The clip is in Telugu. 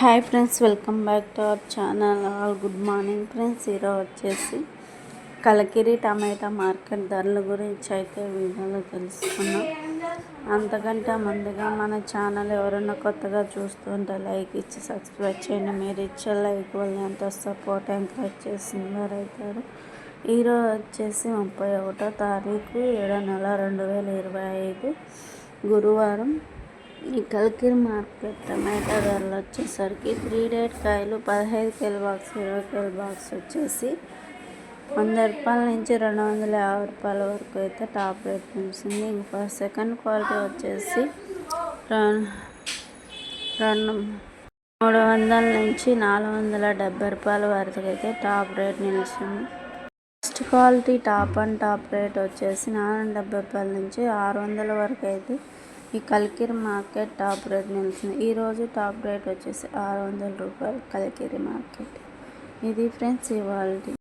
Hi friends welcome back to our channel. All good morning friends. ఈరోజు వచ్చేసి కలకిరి టమాటా మార్కెట్ ధరల గురించి అయితే వీడియోలో తెలుసుకున్నాం అంతకంటే ముందుగా మన ఛానల్ ఎవరైనా కొత్తగా చూస్తుంటే లైక్ ఇచ్చి సబ్స్క్రైబ్ చేయండి. మీరు ఇచ్చే లైక్ వల్ల ఎంతో సపోర్ట్ ఎంకరేజ్ చేస్తున్నారు అవుతారు. ఈరోజు వచ్చేసి ముప్పై ఒకటో తారీఖు ఏడో నెల రెండు వేల ఇరవై ఐదు గురువారం. ఈ కల్కిర్ మార్కెట్ టమాటా ధరలు వచ్చేసరికి త్రీ డేట్ కాయలు పదహైదు కేల బాక్స్ ఇరవై కేల బాక్స్ వచ్చేసి వంద రూపాయల నుంచి రెండు వందల యాభై రూపాయల వరకు అయితే టాప్ రేట్ నిలిచింది. ఇంకా సెకండ్ క్వాలిటీ వచ్చేసి రెండు మూడు వందల నుంచి నాలుగు వందల డెబ్బై రూపాయల వరకు అయితే టాప్ రేట్ నిలిచింది. First quality top and top rate వచ్చేసి నాలుగు డెబ్బై రూపాయల నుంచి ఆరు వందల వరకు అయితే ఈ కల్కిరి మార్కెట్ టాప్ రేట్ నిలిచింది. ఈరోజు టాప్ రేట్ వచ్చేసి ఆరు వందల రూపాయలు కల్కిరి మార్కెట్. ఇది ఫ్రెండ్స్ ఇవాళ